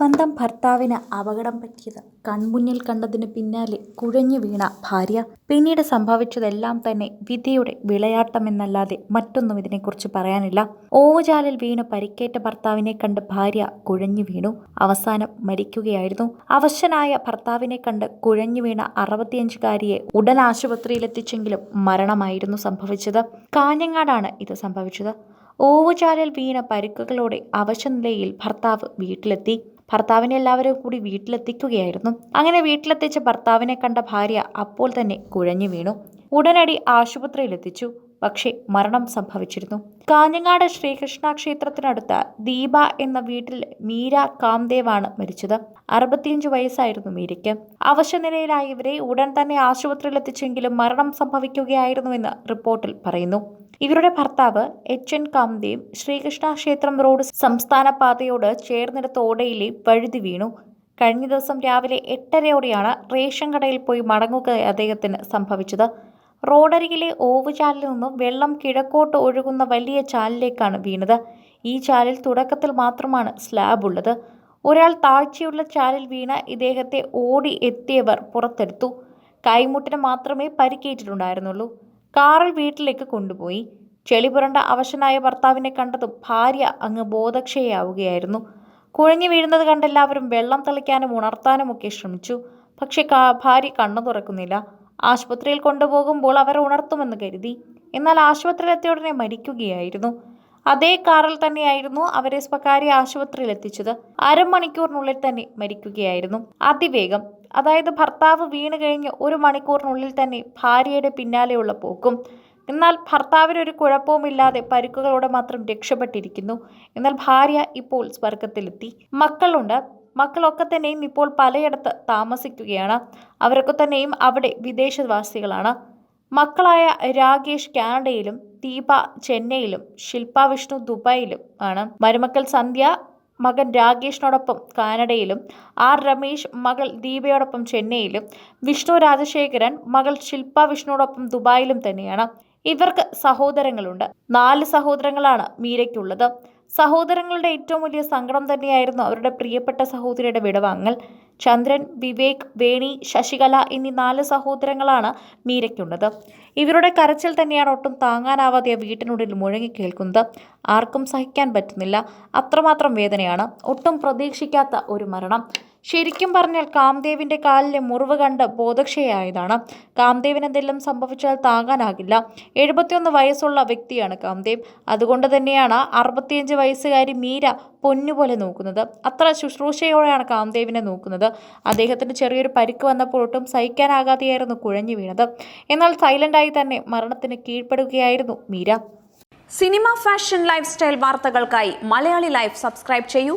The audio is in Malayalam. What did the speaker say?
സ്വന്തം ഭർത്താവിന് അപകടം പറ്റിയത്. കൺമുന്നിൽ കണ്ടതിന് പിന്നാലെ കുഴഞ്ഞു വീണ ഭാര്യ. പിന്നീട് സംഭവിച്ചതെല്ലാം തന്നെ വിധിയുടെ വിളയാട്ടമെന്നല്ലാതെ മറ്റൊന്നും ഇതിനെക്കുറിച്ച് പറയാനില്ല. ഓവുചാലിൽ വീണ് പരിക്കേറ്റ ഭർത്താവിനെ കണ്ട് ഭാര്യ കുഴഞ്ഞു വീണു. അവസാനം മരിക്കുകയായിരുന്നു. അവശനായ ഭർത്താവിനെ കണ്ട് കുഴഞ്ഞു വീണ അറുപത്തിയഞ്ചുകാരിയെ ഉടൻ ആശുപത്രിയിലെത്തിച്ചെങ്കിലും മരണമായിരുന്നു സംഭവിച്ചത്. കാഞ്ഞങ്ങാടാണ് ഇത് സംഭവിച്ചത്. ഓവുചാലിൽ വീണ പരിക്കുകളോടെ അവശനിലയിൽ ഭർത്താവ് വീട്ടിലെത്തി. ഭർത്താവിനെ എല്ലാവരും കൂടി വീട്ടിലെത്തിക്കുകയായിരുന്നു. അങ്ങനെ വീട്ടിലെത്തിച്ച ഭർത്താവിനെ കണ്ട ഭാര്യ അപ്പോൾ തന്നെ കുഴഞ്ഞു വീണു. ഉടനടി ആശുപത്രിയിലെത്തിച്ചു. പക്ഷേ മരണം സംഭവിച്ചിരുന്നു. കാഞ്ഞങ്ങാട് ശ്രീകൃഷ്ണ ക്ഷേത്രത്തിനടുത്ത ദീപ എന്ന വീട്ടിൽ മീര കാംദേവാണ് മരിച്ചത്. അറുപത്തിയഞ്ച് വയസ്സായിരുന്നു മീരയ്ക്ക്. അവശനിലയിലായ ഇവരെ ഉടൻ തന്നെ ആശുപത്രിയിൽ എത്തിച്ചെങ്കിലും മരണം സംഭവിക്കുകയായിരുന്നുവെന്ന് റിപ്പോർട്ടിൽ പറയുന്നു. ഇവരുടെ ഭർത്താവ് എച്ച് എൻ കാംദേവ് ശ്രീകൃഷ്ണ ക്ഷേത്രം റോഡ് സംസ്ഥാന പാതയോട് ചേർന്നിടത്ത് ഓടയിലെ വഴുതി വീണു. കഴിഞ്ഞ ദിവസം രാവിലെ എട്ടരയോടെയാണ് റേഷൻ കടയിൽ പോയി മടങ്ങുക അദ്ദേഹത്തിന് സംഭവിച്ചത്. റോഡരികിലെ ഓവുചാലിൽ നിന്നും വെള്ളം കിഴക്കോട്ട് ഒഴുകുന്ന വലിയ ചാലിലേക്കാണ് വീണത്. ഈ ചാലിൽ തുടക്കത്തിൽ മാത്രമാണ് സ്ലാബ് ഉള്ളത്. ഒരാൾ താഴ്ചയുള്ള ചാലിൽ വീണ ഇദ്ദേഹത്തെ ഓടി എത്തിയവർ പുറത്തെടുത്തു. കൈമുട്ടിന് മാത്രമേ പരിക്കേറ്റിട്ടുണ്ടായിരുന്നുള്ളൂ. കാറിൽ വീട്ടിലേക്ക് കൊണ്ടുപോയി. ചെളിപുരണ്ട അവശനായ ഭർത്താവിനെ കണ്ടതും ഭാര്യ അങ്ങ് ബോധക്ഷയാവുകയായിരുന്നു കുഴഞ്ഞു വീഴുന്നത് കണ്ടെല്ലാവരും വെള്ളം തളിക്കാനും ഉണർത്താനും ഒക്കെ ശ്രമിച്ചു. പക്ഷേ ഭാര്യ കണ്ണു തുറക്കുന്നില്ല ആശുപത്രിയിൽ കൊണ്ടുപോകുമ്പോൾ അവർ ഉണർത്തുമെന്ന് കരുതി. എന്നാൽ ആശുപത്രിയിലെത്തിയ ഉടനെ മരിക്കുകയായിരുന്നു. അതേ കാറിൽ തന്നെയായിരുന്നു അവരെ സ്വകാര്യ ആശുപത്രിയിൽ എത്തിച്ചത്. അരമണിക്കൂറിനുള്ളിൽ തന്നെ മരിക്കുകയായിരുന്നു. അതിവേഗം. അതായത് ഭർത്താവ് വീണ് കഴിഞ്ഞ് ഒരു മണിക്കൂറിനുള്ളിൽ തന്നെ ഭാര്യയുടെ പിന്നാലെയുള്ള പോക്കും. എന്നാൽ ഭർത്താവിന് ഒരു കുഴപ്പവുമില്ലാതെ പരുക്കുകളോടെ മാത്രം രക്ഷപ്പെട്ടിരിക്കുന്നു. എന്നാൽ ഭാര്യ ഇപ്പോൾ സ്വർഗത്തിലെത്തി. മക്കളുണ്ട്. മക്കളൊക്കെ തന്നെയും ഇപ്പോൾ പലയിടത്ത് താമസിക്കുകയാണ്. അവരൊക്കെ തന്നെയും അവിടെ വിദേശവാസികളാണ്. മക്കളായ രാകേഷ് കാനഡയിലും ദീപ ചെന്നൈയിലും ശില്പ വിഷ്ണു ദുബായിലും ആണ്. മരുമക്കൾ സന്ധ്യ മകൻ രാകേഷിനോടൊപ്പം കാനഡയിലും ആർ രമേശ് മകൾ ദീപയോടൊപ്പം ചെന്നൈയിലും വിഷ്ണു രാജശേഖരൻ മകൾ ശില്പ വിഷ്ണുവോടൊപ്പം ദുബായിലും തന്നെയാണ്. ഇവർക്ക് സഹോദരങ്ങളുണ്ട്. നാല് സഹോദരങ്ങളാണ് മീരയ്ക്കുള്ളത്. സഹോദരങ്ങളുടെ ഏറ്റവും വലിയ സങ്കടം തന്നെയായിരുന്നു അവരുടെ പ്രിയപ്പെട്ട സഹോദരിയുടെ വിടവാങ്ങൽ. ചന്ദ്രൻ വിവേക് വേണി ശശികല എന്നീ നാല് സഹോദരങ്ങളാണ് മീരയ്ക്കുള്ളത്. ഇവരുടെ കരച്ചിൽ തന്നെയാണ് ഒട്ടും താങ്ങാനാവാതെ വീട്ടിനുള്ളിൽ മുഴങ്ങി കേൾക്കുന്നത്. ആർക്കും സഹിക്കാൻ പറ്റുന്നില്ല. അത്രമാത്രം വേദനയാണ്. ഒട്ടും പ്രതീക്ഷിക്കാത്ത ഒരു മരണം. ശരിക്കും പറഞ്ഞാൽ കാമദേവിന്റെ കാലിലെ മുറിവ് കണ്ട് ബോധക്ഷയായതാണ്. കാംദേവിന് എന്തെല്ലാം സംഭവിച്ചാൽ താങ്ങാനാകില്ല. എഴുപത്തിയൊന്ന് വയസ്സുള്ള വ്യക്തിയാണ് കാംദേവ്. അതുകൊണ്ട് തന്നെയാണ് അറുപത്തിയഞ്ച് വയസ്സുകാരി മീര പൊന്നുപോലെ നോക്കുന്നത്. അത്ര ശുശ്രൂഷയോടെയാണ് കാംദേവിനെ നോക്കുന്നത്. അദ്ദേഹത്തിന് ചെറിയൊരു പരിക്ക് വന്നപ്പോൾ ഒട്ടും സഹിക്കാനാകാതെയായിരുന്നു കുഴഞ്ഞു വീണത്. എന്നാൽ സൈലന്റായി തന്നെ മരണത്തിന് കീഴ്പ്പെടുകയായിരുന്നു Meera. Cinema fashion life style വാർത്തകൾക്കായി മലയാളി ലൈഫ് സബ്സ്ക്രൈബ് ചെയ്യൂ.